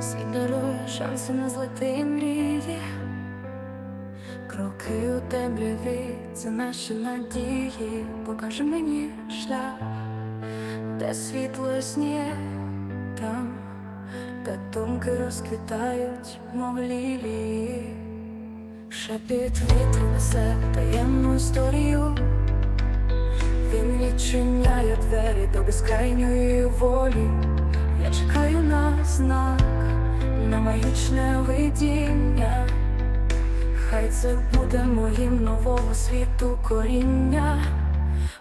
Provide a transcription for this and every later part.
Світ дарує шанси на злети мрії. Кроки у темряві, це наші надії, покаже мені шлях, де світло ясніє там, де думки розквітають, мов лілії. Шепіт вітру несе таємну історію. Він відчиняє двері до безкрайньої волі. Я чекаю на знак, на магічне видіння. Хай це буде моїм нового світу коріння.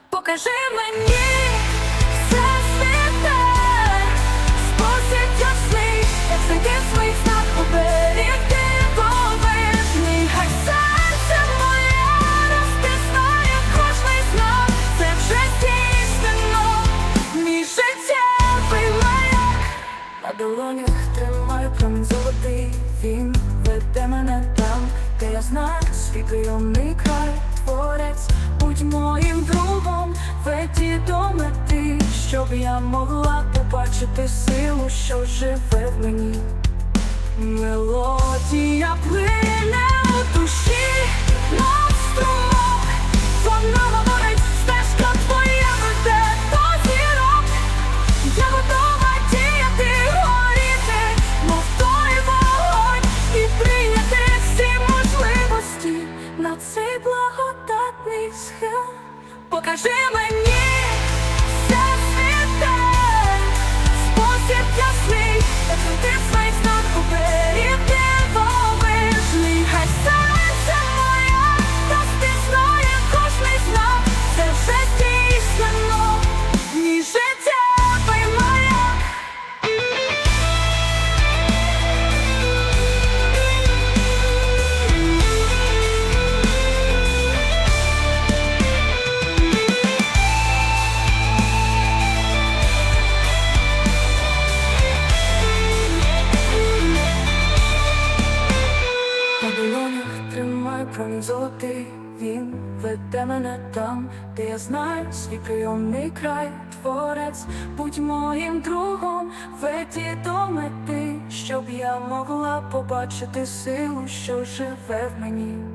Покажи мені долонях тримаю промінь золотий, він веде мене там, де я знаю свій прийомний край, творець, будь моїм другом, веді до мети, щоб я могла побачити силу, що живе в мені. Мелодія Покажи мені все світе, спосіб ясний, як ти свій веде мене там, де я знаю свій прийомний край, творець, будь моїм другом, веді до мети, щоб я могла побачити силу, що живе в мені.